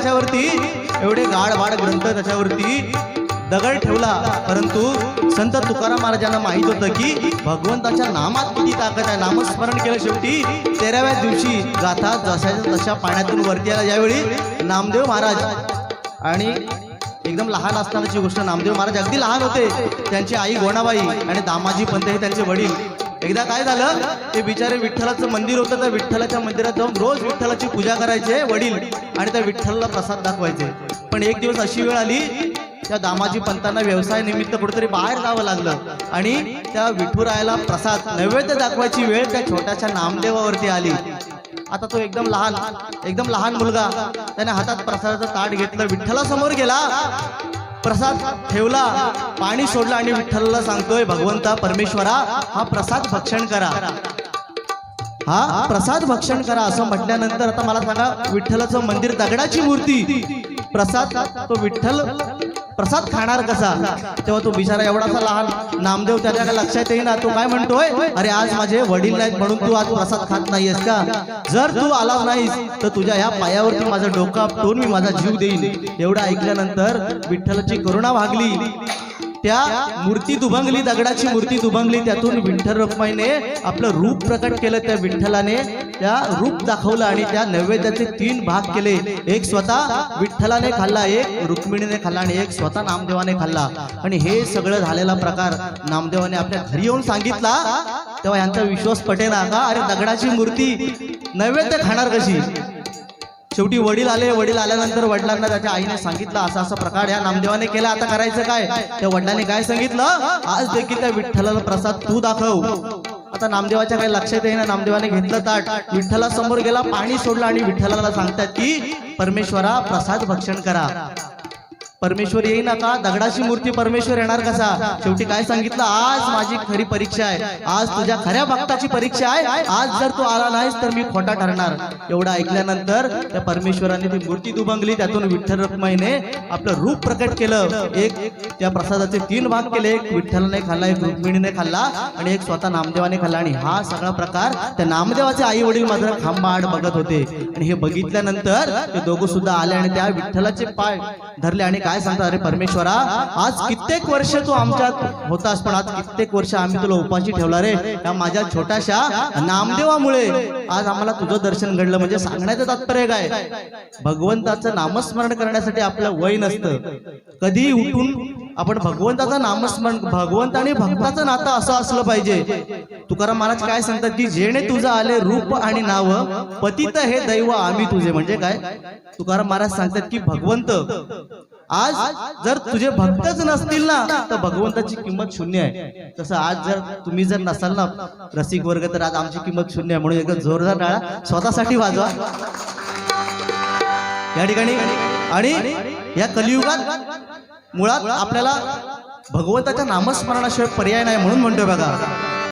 त्याच्यावरती एवढे गाड ग्रंथ त्याच्यावरती दगड ठेवला. परंतु संत तुकाराम महाराजांना माहीत होतं की भगवंताच्या नामात किती ताकद आहे. नामस्मरण केलं शेवटी तेराव्या दिवशी गाथा जशाच्या तशा पाण्यातून वरती आला ज्यावेळी नामदेव महाराज आणि एकदम लहान असतानाची गोष्ट नामदेव महाराज अगदी लहान होते. त्यांची आई गोणाबाई आणि दामाजी पंत हे त्यांचे वडील. एकदा काय झालं? ते बिचारे विठ्ठलाचं मंदिर होतं. त्या विठ्ठलाच्या मंदिरात जाऊन रोज विठ्ठलाची पूजा करायचे वडील आणि त्या विठ्ठलाला प्रसाद दाखवायचे. पण एक दिवस अशी वेळ आली त्या दामाजी पंतांना व्यवसाय निमित्त कुठेतरी बाहेर जावं लागलं आणि त्या विठुरायाला प्रसाद नैवेद्य दाखवायची वेळ त्या छोट्याशा नामदेवावरती आली. आता तो एकदम लहान एकदम लहान मुलगा त्याने हातात प्रसादाचं ताट घेतलं विठ्ठला समोर गेला. प्रसाद ठेवला पाणी सोडलं आणि विठ्ठलला सांगतोय भगवंता परमेश्वरा हा प्रसाद भक्षण करा. हा प्रसाद भक्षण करा असं म्हटल्यानंतर आता मला सांगा विठ्ठलाचं मंदिर दगडाची मूर्ती. प्रसाद तो विठ्ठल प्रसाद खाणार कसा? तेव्हा तो बिचारा एवढासा लहान नामदेव त्याच्या काय लक्षात येईना. तो काय म्हणतोय? अरे आज माझे वडील नाहीत म्हणून तू आज प्रसाद खात नाहीयेस का? जर तू आला नाहीस तर तुझ्या ह्या पायावरती माझं डोकं आपटून मी माझा जीव देईन. एवढं ऐकल्यानंतर विठ्ठलाची करुणा भागली त्या मूर्ती दुभंगली दगडाची मूर्ती दुभंगली त्यातून विठ्ठल रखमाईने आपलं रूप प्रकट केलं त्या विठ्ठलाने. त्या रूप दाखवलं आणि त्या नैवेद्याचे तीन भाग केले. एक स्वतः विठ्ठलाने खाल्ला एक रुक्मिणीने खाल्ला आणि एक स्वतः नामदेवाने खाल्ला. आणि हे सगळं झालेला प्रकार नामदेवाने आपल्या घरी येऊन सांगितला. तेव्हा यांचा विश्वास पटेना का अरे दगडाची मूर्ती नैवेद्य खाणार कशी? शेवटी वडील आले वडील आल्यानंतर वडिलांना त्याच्या आईने सांगितलं असा असा प्रकार या नामदेवाने केला. आता करायचं काय? त्या वडिलांनी काय सांगितलं? आज देखील त्या विठ्ठलाला प्रसाद तू दाखव. आता नामदेवाच्या काही लक्षात येईना नामदेवाने घेतलं ताट. विठ्ठला समोर गेला पाणी सोडलं आणि विठ्ठलाला सांगतात की परमेश्वरा प्रसाद भक्षण करा. परमेश्वर येईन आता? दगडाची मूर्ती परमेश्वर येणार कसा? शेवटी काय सांगितलं? आज माझी खरी परीक्षा आहे. आज तुझ्या खऱ्या भक्ताची परीक्षा आहे. आज जर तू आला नाहीस तर मी खोटा ठरणार. एवढं ऐकल्यानंतर त्या परमेश्वराने ती मूर्ती दुभंगली. त्यातून विठ्ठल रखमाईने आपलं रूप प्रकट केलं. एक त्या प्रसादाचे तीन भाग केले. एक विठ्ठलाने खाल्ला एक रुक्मिणीने खाल्ला आणि एक स्वतः नामदेवाने खाल्ला. आणि हा सगळा प्रकार त्या नामदेवाचे आई वडील मात्र खांबाआड बघत होते. आणि हे बघितल्यानंतर ते दोघं सुद्धा आले आणि त्या विठ्ठलाचे पाय धरले आणि काय सांगतात अरे परमेश्वरा आज कित्येक वर्ष तू आमच्यात होतास पण आज कित्येक वर्ष आम्ही तुला उपाशी ठेवला रे. या माझ्या छोट्याशा नामदेवामुळे आज आम्हाला तुझं दर्शन घडलं. म्हणजे सांगण्याचं तात्पर्य काय? भगवंताचं नामस्मरण करण्यासाठी आपलं वय नसतं. कधी उठून आपण भगवंताचं नामस्मरण भगवंत आणि भक्ताचं नातं असं असलं पाहिजे. तुकाराम महाराज काय सांगतात की जेणे तुझं आले रूप आणि नाव पतित हे दैव आम्ही तुझे. म्हणजे काय? तुकाराम महाराज सांगतात की भगवंत आज जर तुझे भक्तच नसतील ना तर भगवंताची किंमत शून्य आहे. तसं आज जर तुम्ही जर नसाल ना रसिक वर्ग तर आज आमची किंमत शून्य आहे. म्हणून एकदा जोरदार टाळा. स्वतःसाठी वाजवा. या ठिकाणी आणि या कलियुगात मुळात आपल्याला भगवंताच्या नामस्मरणाशिवाय पर्याय नाही म्हणून म्हणतोय बघा.